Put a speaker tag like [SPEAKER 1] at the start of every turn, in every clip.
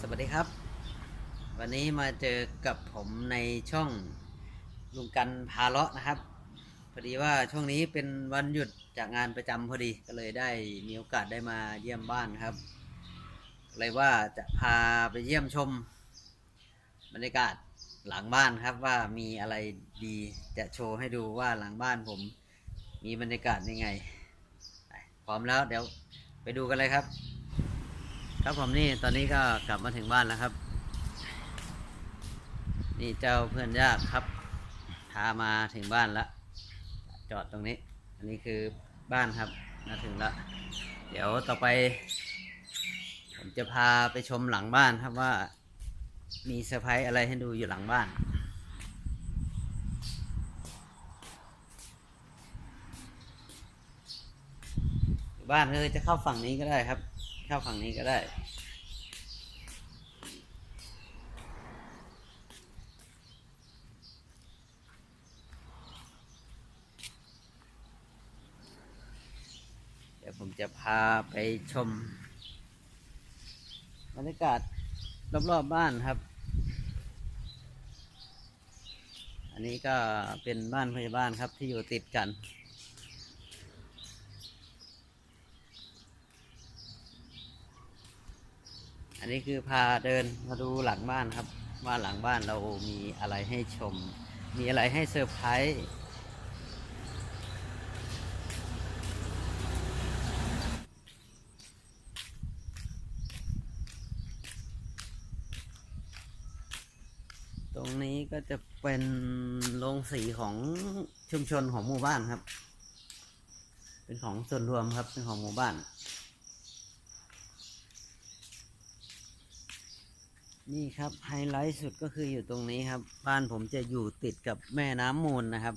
[SPEAKER 1] สวัสดีครับ วันนี้มาเจอกับผมในช่องลุงกันพาเลาะนะครับ พอดีว่าช่วงนี้เป็นวันหยุดจากงานประจำพอดีก็เลยได้มีโอกาสได้มาเยี่ยมบ้านครับ เลยว่าจะพาไปเยี่ยมชม บรรยากาศหลังบ้านครับว่ามีอะไรดีจะโชว์ให้ดูว่าหลังบ้านผมมีบรรยากาศยังไง พร้อมแล้วเดี๋ยวไปดูกันเลยครับ ครับผมนี่ตอนนี้ก็กลับมาถึงบ้านแล้วครับ นี่เจ้าเพื่อนยากครับ พามาถึงบ้านแล้วจอดตรงนี้ อันนี้คือบ้านครับมาถึงแล้วเดี๋ยวต่อไป ผมจะพาไปชมหลังบ้านครับว่า มีเซอร์ไพรส์อะไรให้ดูอยู่หลังบ้านบ้านก็คือจะเข้าฝั่งนี้ก็ได้ครับ เข้าฝั่งนี้ก็ได้เดี๋ยวผมจะพาไปชมบรรยากาศรอบๆบบ้านครับ อันนี้ก็เป็นบ้านพยาบาลครับที่อยู่ติดกัน นนี้คือพาเดินมาดูหลังบ้านครับ ว่าหลังบ้านเรามีอะไรให้ชม มีอะไรให้เซอร์ไพรส์ตรงนี้ก็จะเป็นโรงสีของชุมชนของหมู่บ้านครับ เป็นของส่วนรวมครับ เป็นของหมู่บ้าน นี่ครับไฮไลท์สุดก็คืออยู่ตรงนี้ครับ บ้านผมจะอยู่ติดกับแม่น้ำมูลนะครับ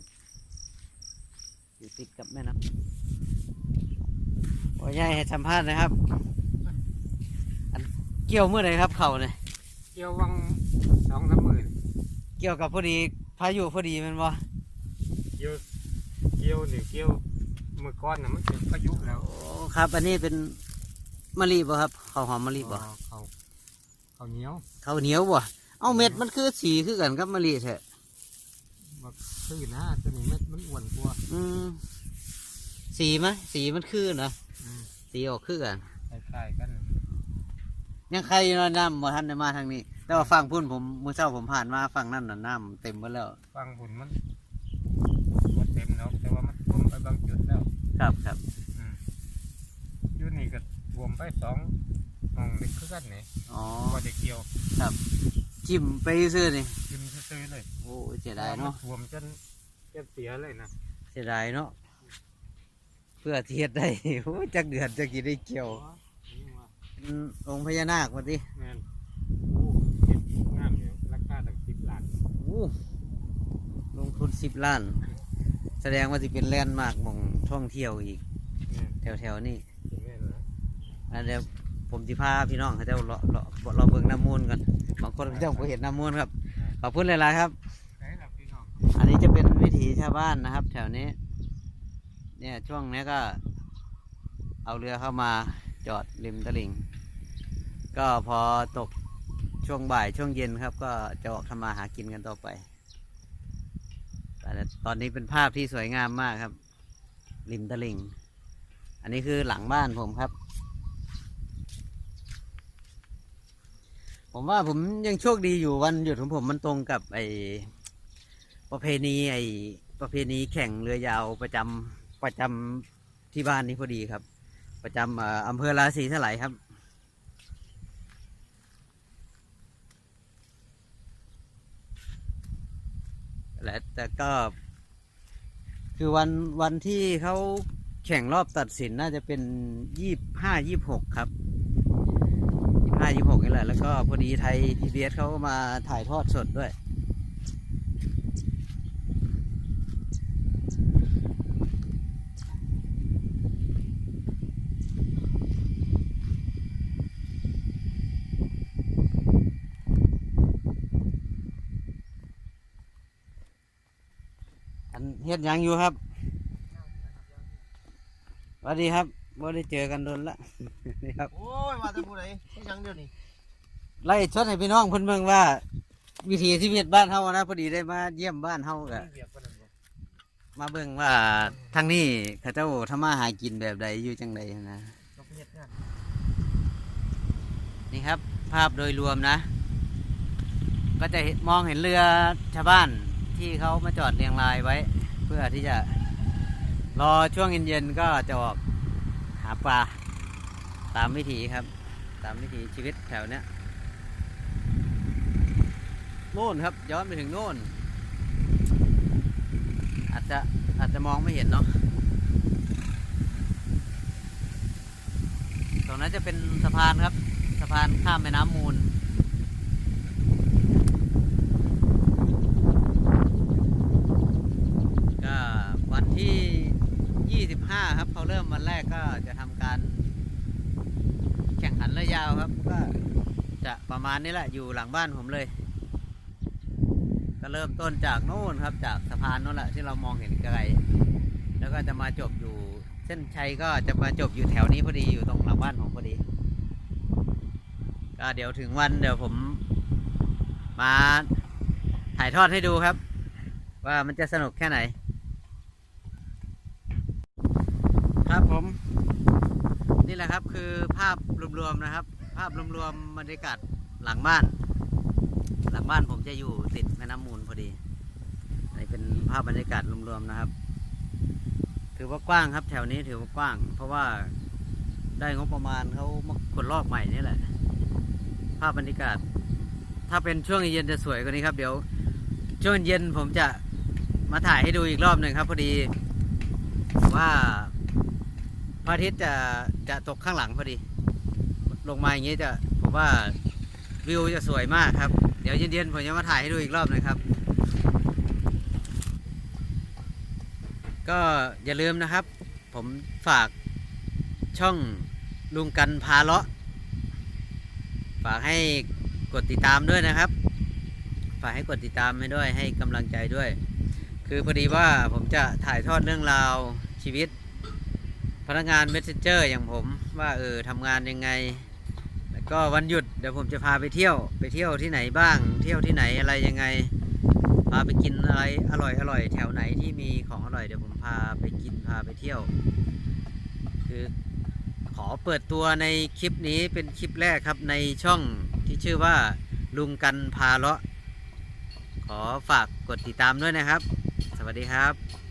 [SPEAKER 1] อยู่ติดกับแม่น้ำโอ้ยยายให้สัมภาษณ์นะครับอันเกี่ยวเมื่อไหรครับเขาเนี่ย
[SPEAKER 2] เกี่ยววังสองสามหมื่น
[SPEAKER 1] เกี่ยวกับพอดีพายุพอดีแมันบ่
[SPEAKER 2] เกี่ยวเกี่ยวหรือเกี่ยวเมื่อก่อนนะมันเป็นพายุแล้ว
[SPEAKER 1] โอ้ครับ อันนี้เป็นมะลิบ่ครับข้าวหอมมะลิบ่
[SPEAKER 2] เขาเขาเหนียว
[SPEAKER 1] ข้าวเหนียวบ่เอาเม็ดมันคือสีคือกันกับมะลิแท้
[SPEAKER 2] บักซื้อนะตัวนี้เม็ดมันอ้วนกว่า
[SPEAKER 1] อืมสีไหมสีมันคือนะ
[SPEAKER 2] อืม
[SPEAKER 1] สีออกคือกัน
[SPEAKER 2] คล้ายๆกัน
[SPEAKER 1] ยังใครอยู่เนาะน้ำบ่ทันได้มาทางนี้ แต่ว่าฝั่งพุ่นผมมื้อเช้าผมผ่านมาฝั่งนั้นน่ะน้ำเต็มหมดแล้ว
[SPEAKER 2] ฟังบุญมันมันเต็มเนาะแต่ว่ามันรวมไปบางจุดแล้ว
[SPEAKER 1] ครับครับ
[SPEAKER 2] อืมอยู่นี่ก็รวมไปสอง มองเล็กคือกันนี่
[SPEAKER 1] อ๋อ
[SPEAKER 2] ว่าจะเกี่ยว
[SPEAKER 1] จิ้มไปซื้อนี่
[SPEAKER 2] กินซื้อๆเลย
[SPEAKER 1] โอ้เสียดายเนาะ
[SPEAKER 2] พรวมจนจนเสียเลยนะ
[SPEAKER 1] เสียดายเนาะเพื่อเทียดได้โอ้ยจักเดือนจักกี่ได้เกี่ยว
[SPEAKER 2] นี่ว่า
[SPEAKER 1] เป็นองค์พญานาคมาดิ
[SPEAKER 2] แม่นโอ้เก็บงามอยู่ราคาตั้งสิบล้าน
[SPEAKER 1] โอ้ลงทุนสิบล้าน แสดงว่าจะเป็นแลนด์มาร์กหมองท่องเที่ยวอีก
[SPEAKER 2] แม่น
[SPEAKER 1] แถวๆนี้
[SPEAKER 2] เห็นไหมล่ะ
[SPEAKER 1] อันเดี๋ยว ผมจะพาพี่น้องเขาเจ้าเลาะเลาะเลาะเบิ่งน้ำมูลกันบางคนเขาเจ้าบ่เห็นน้ำมูลครับขอบคุณหลายๆครับ
[SPEAKER 2] ไหนล่ะพี่น้อง
[SPEAKER 1] อันนี้จะเป็นวิถีชาวบ้านนะครับ แถวนี้ เนี่ยช่วงนี้ก็ เอาเรือเข้ามาจอดริมตลิ่ง ก็พอตกช่วงบ่ายช่วงเย็นครับ ก็จะออกทำมาหากินกันต่อไปแต่ตอนนี้เป็นภาพที่สวยงามมากครับ ริมตลิ่ง อันนี้คือหลังบ้านผมครับ ผมว่าผมยังโชคดีอยู่วันหยุดของผมมันตรงกับไอประเพณีไอประเพณีแข่งเรือยาวประจำประจำที่บ้านนี้พอดีครับ ประจำเอ่ออำเภอราศีสไลยครับ และแต่ก็ คือวันวันที่เขาแข่งรอบตัดสินน่าจะเป็นยี่ห้ายี่หกครับ ห้ายี่หกนี่แหละ แล้วก็พอดีไทยพีบีเอสเขาก็มาถ่ายทอดสดด้วย อันเฮ็ดหยังอยู่ครับสวัสดีครับบ่ได้เจอกันโดนละ นี่ครับ
[SPEAKER 3] โอ้ยว่าแต่ผู้ใดยังเดียวนี่
[SPEAKER 1] ไล่ชดให้พี่น้องเพิ่นเมืองว่า วิถีชีวิตบ้านเฮานะพอดีได้มาเยี่ยมบ้านเฮาก็
[SPEAKER 2] เวียบกันนั่นบ่
[SPEAKER 1] มาเบิ่งว่าทางนี้เขาเจ้าทำมาหากินแบบใดอยู่จังใดนะ
[SPEAKER 2] ต้องเฮ็ดงาน
[SPEAKER 1] นี่ครับ ภาพโดยรวมนะ ก็จะเห็นมองเห็นเรือชาวบ้านที่เขามาจอดเรียงรายไว้ เพื่อที่จะรอช่วงเย็นๆก็จะออกหาปลา ตามวิถีครับ ตามวิถีชีวิตแถวเนี้ยโน่นครับ ย้อนไปถึงโน่น อาจจะอาจจะมองไม่เห็นเนาะตรงนั้นจะเป็นสะพานครับ สะพานข้ามแม่น้ำมูล ก็วันที่ 25ครับเขาเริ่มวันแรกก็จะทำการ แข่งขันเรือยาวครับก็จะประมาณนี้แหละอยู่หลังบ้านผมเลย ก็เริ่มต้นจากโน่นครับ จากสะพานโน่นแหละที่เรามองเห็นไกลแล้วก็จะมาจบอยู่เส้นชัยก็จะมาจบอยู่แถวนี้พอดีอยู่ตรงหลังบ้านผมพอดี ก็เดี๋ยวถึงวันเดี๋ยวผมมาถ่ายทอดให้ดูครับ ว่ามันจะสนุกแค่ไหน ครับผม นี่แหละครับคือภาพรวมๆนะครับ ภาพรวมๆบรรยากาศหลังบ้าน หลังบ้านผมจะอยู่ติดแม่น้ำมูลพอดีนนี้เป็นภาพบรรยากาศรวมๆนะครับ ถือว่ากว้างครับ แถวนี้ถือว่ากว้าง เพราะว่าได้งบประมาณเขามาขุดลอกใหม่นี่แหละ ภาพบรรยากาศ ถ้าเป็นช่วงเย็นจะสวยกว่านี้ครับ เดี๋ยวช่วงเย็นผมจะมาถ่ายให้ดูอีกรอบหนึ่งครับ พอดีว่า ระอาทิตย์จะจะตกข้างหลังพอดี ลงมาอย่างนี้จะผมว่าวิวจะสวยมากครับ เดี๋ยวเย็นๆผมจะมาถ่ายให้ดูอีกรอบหนึงครับ ก็อย่าลืมนะครับ ผมฝากช่องลุงกันพาเลาะ ฝากให้กดติดตามด้วยนะครับ ฝากให้กดติดตามให้ด้วยให้กำลังใจด้วย คือพอดีว่าผมจะถ่ายทอดเรื่องราวชีวิต พนักงานเมสเซนเจอร์อย่างผมว่าเออทำงานยังไง แล้วก็วันหยุดเดี๋ยวผมจะพาไปเที่ยวไปเที่ยวที่ไหนบ้าง เที่ยวที่ไหนอะไรยังไง พาไปกินอะไรอร่อยอร่อยแถวไหนที่มีของอร่อยเดี๋ยวผมพาไปกินพาไปเที่ยว คือขอเปิดตัวในคลิปนี้เป็นคลิปแรกครับในช่องที่ชื่อว่าลุงกันพาเลาะขอฝากกดติดตามด้วยนะครับ สวัสดีครับ